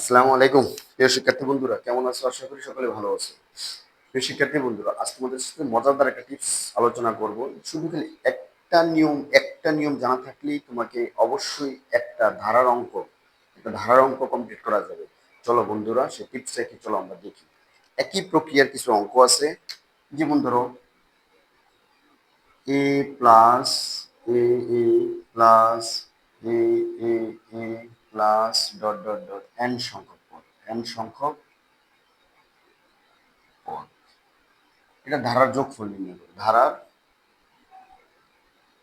আসসালামু আলাইকুম। প্রিয় শিক্ষার্থী বন্ধুরা, কেমন আছো? আশা করি সকলে ভালো আছে। প্রিয় শিক্ষার্থী বন্ধুরা আজ তোমাদের সাথে মজাদার একটা টিপস আলোচনা করব। শুধু খালি একটা নিয়ম একটা নিয়ম জানা থাকলেই তোমাকে অবশ্যই একটা ধারার অঙ্ক, একটা ধারার অঙ্ক কমপ্লিট করা যাবে। চলো বন্ধুরা, সেই টিপসটা কি? চলো আমরা দেখি। একই প্রক্রিয়ার কিছু অঙ্ক আছে। যেমন ধরো a plus a a plus a a a plus dot dot dot n সংখ্যক পদ এন সংখ্যক পদ। এটা ধারার যোগফল নির্ণয় করো, ধারার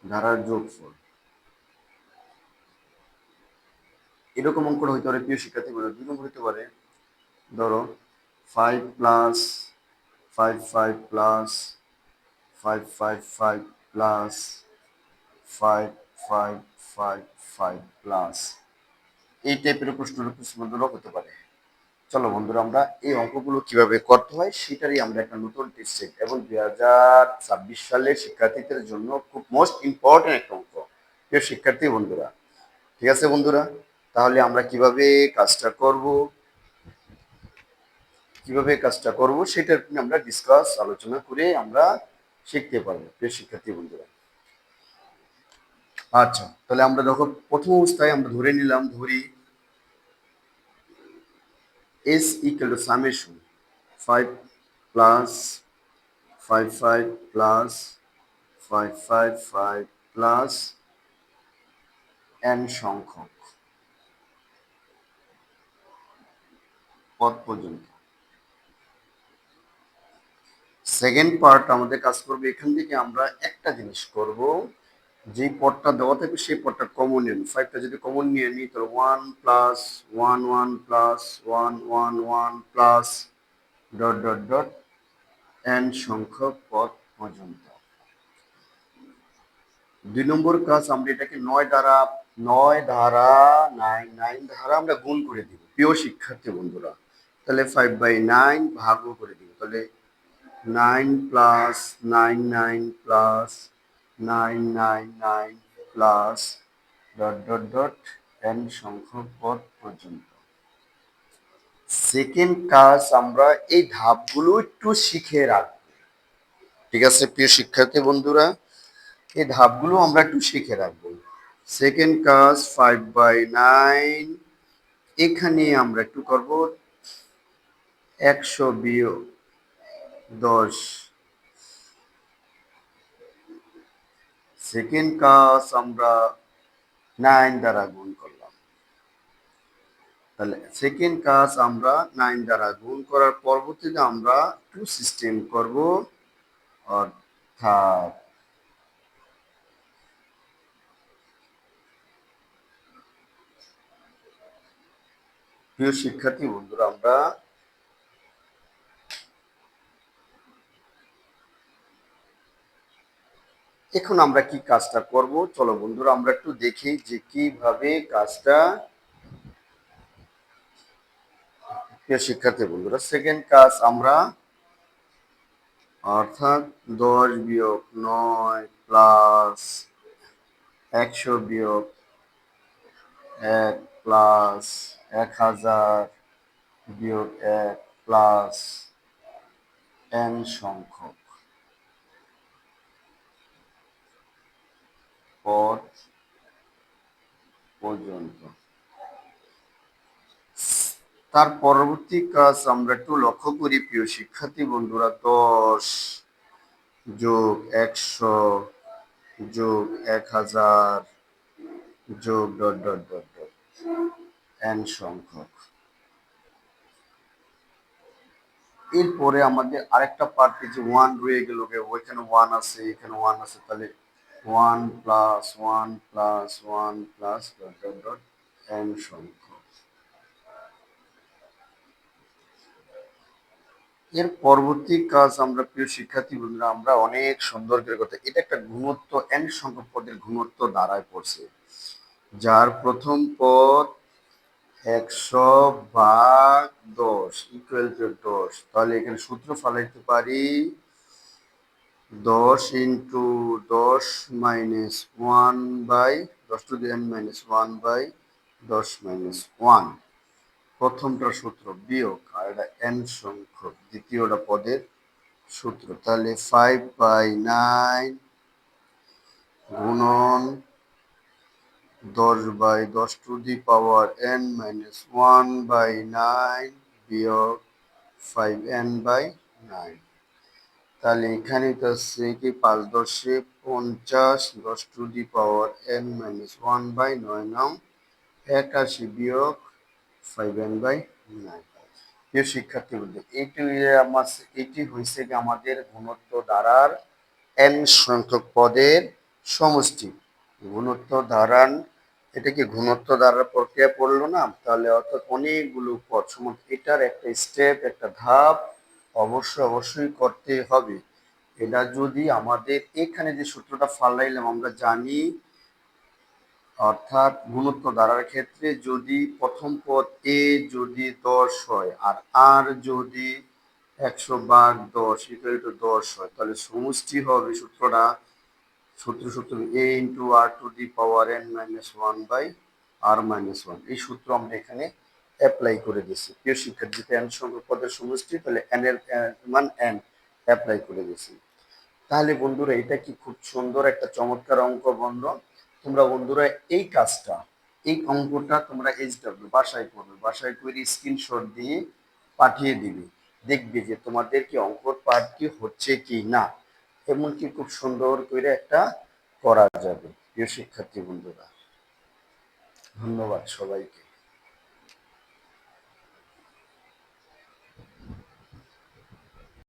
ধারার যোগফল। এরকম অঙ্কটা হইতে পারে, প্রিয় শিক্ষার্থী বলে দুই নম্বর হইতে পারে, ধরো five plus five five plus five five five plus five five five five plus এই টাইপের প্রশ্ন প্রশ্নগুলো হতে পারে। চলো বন্ধুরা, আমরা এই অঙ্কগুলো কীভাবে করতে হয় সেটারই আমরা একটা নতুন টেস্ট এবং দুই হাজার ছাব্বিশ সালের শিক্ষার্থীদের জন্য খুব মোস্ট ইম্পর্টেন্ট একটা অঙ্ক। প্রিয় শিক্ষার্থী বন্ধুরা, ঠিক আছে বন্ধুরা? তাহলে আমরা কীভাবে কাজটা করব? কীভাবে কাজটা করব সেটার আমরা ডিসকাস আলোচনা করে আমরা শিখতে পারব, প্রিয় শিক্ষার্থী বন্ধুরা। আচ্ছা তাহলে আমরা দেখো প্রথম অবস্থায় আমরা ধরে নিলাম, ধরি s equal to summation. 5 plus 5 5 plus 5 5 5 plus n সংখ্যক। পদ পর্যন্ত। সেকেন্ড পার্ট আমাদের কাজ করবে, এখান থেকে আমরা একটা জিনিস করব। যে পদটা দেওয়া থাকবে সেই পদটা কমন নিয়ে নিই ফাইভটা যদি কমন নিয়ে নিই, তাহলে one plus one one plus one one one plus dot dot dot n সংখ্যক পদ পর্যন্ত। দুই নম্বর কাজ, আমরা এটাকে নয় দ্বারা, নয় ধারা নাইন নাইন ধারা আমরা গুণ করে দিব। প্রিয় শিক্ষার্থী বন্ধুরা, তাহলে ফাইভ বাই নাইন ভাগও করে দিব। তাহলে nine plus nine nine plus nine nine nine plus dot dot dot n সংখ্যক পদ পর্যন্ত। সেকেন্ড কাজ আমরা এই ধাপগুলো একটু শিখে রাখব। ঠিক আছে, প্রিয় শিক্ষার্থী বন্ধুরা? এই ধাপগুলো আমরা একটু শিখে রাখব। সেকেন্ড কাজ ফাইভ বাই নাইন এখানে আমরা একটু করব। একশো বিয়োগ দশ সেকেন্ড কাজ আমরা নাইন দ্বারা গুণ করলাম। তাহলে সেকেন্ড কাজ আমরা নাইন দ্বারা গুণ করার পরবর্তীতে আমরা টু সিস্টেম করব অর্থাৎ প্রিয় শিক্ষার্থী বন্ধুরা, আমরা এখন আমরা কি কাজটা করব? চলো বন্ধুরা, আমরা একটু দেখি যে কীভাবে কাজটা প্রিয় শিক্ষার্থী বন্ধুরা সেকেন্ড কাজ আমরা অর্থাৎ দশ বিয়োগ নয় প্লাস একশো বিয়োগ এক প্লাস এক হাজার বিয়োগ এক প্লাস এন সংখ্যক। পদ পর্যন্ত। তার পরবর্তী কাজ আমরা একটু লক্ষ্য করি, প্রিয় শিক্ষার্থী বন্ধুরা, দশ যোগ একশো যোগ এক হাজার যোগ dot dot dot dot n সংখ্যক। এরপরে আমাদের আরেকটা পার্ট যে ওয়ান রয়ে গেল ওইখানে ওয়ান আছে, এখানে ওয়ান আছে, তাহলে one plus one plus one plus dot dot dot n সংখ্যক। এর পরবর্তী কাজ আমরা প্রিয় শিক্ষার্থী বন্ধুরা, আমরা অনেক সুন্দর করে করতে এটা একটা ঘনত্ব, এন সংখ্যক পদের ঘনত্ব দ্বারায় পড়ছে। যার প্রথম পদ একশো ভাগ দশ ইকুয়াল টু দশ। তাহলে এখানে সূত্র ফালাইতে পারি দশ ইন্টু দশ মাইনাস ওয়ান বাই, দশ to the n minus one by দশ মাইনাস ওয়ান। প্রথমটা সূত্র বিয়োগ আর এটা এন সংখ্যক, দ্বিতীয়টা পদের সূত্র। তাহলে ফাইভ বাই নাইন গুণন দশ বাই দশ to the power n minus one by nine বিয়োগ ফাইভ এন বাই নাইন তাহলে এখানে তো আছে কি পাঁচ দশে পঞ্চাশ দশ to the power n minus one by নয় নং একাশি বিয়োগ ফাইভ এন বাই নাইন। প্রিয় শিক্ষার্থী বলতে এইটি আমার এটি হয়েছে আমাদের ঘনত্ব দ্বারার এন সংখ্যক পদের সমষ্টি। ঘনত্ব ধারান, এটা কি ঘনত্ব দ্বারার প্রক্রিয়া পড়ল না? তাহলে অর্থাৎ অনেকগুলো পদ, সমান এটার একটা স্টেপ একটা ধাপ অবশ্যই অবশ্যই করতে হবে। এটা যদি আমাদের এখানে যে সূত্রটা ফালাইলাম, আমরা জানি, অর্থাৎ গুণত্ব দ্বারার ক্ষেত্রে যদি প্রথম পদ এ যদি দশ হয় আর আর যদি একশো ভাগ দশ ইকুয়াল দশ হয়। তাহলে সমষ্টি হবে সূত্রটা, সূত্র সূত্র a into r to the power n minus one by r minus one এই সূত্র আমরা এখানে অ্যাপ্লাই করে দিচ্ছি প্রিয় শিক্ষার্থীতে এন সংখ্যক সমষ্টি, তাহলে এন মান এন অ্যাপ্লাই করে দিচ্ছি তাহলে বন্ধুরা, এটা কি খুব সুন্দর একটা চমৎকার অঙ্ক বন্ধ? তোমরা বন্ধুরা, এই কাজটা, এই অঙ্কটা তোমরা এইচ ডাব্লিউ বাসায় করবে। বাসায় করে স্ক্রিনশট দিয়ে পাঠিয়ে দিবে। দেখবে যে তোমাদের কি অঙ্কর পাঠ কি হচ্ছে কি না। এমনকি খুব সুন্দর করে একটা করা যাবে। প্রিয় শিক্ষার্থী বন্ধুরা, ধন্যবাদ সবাইকে।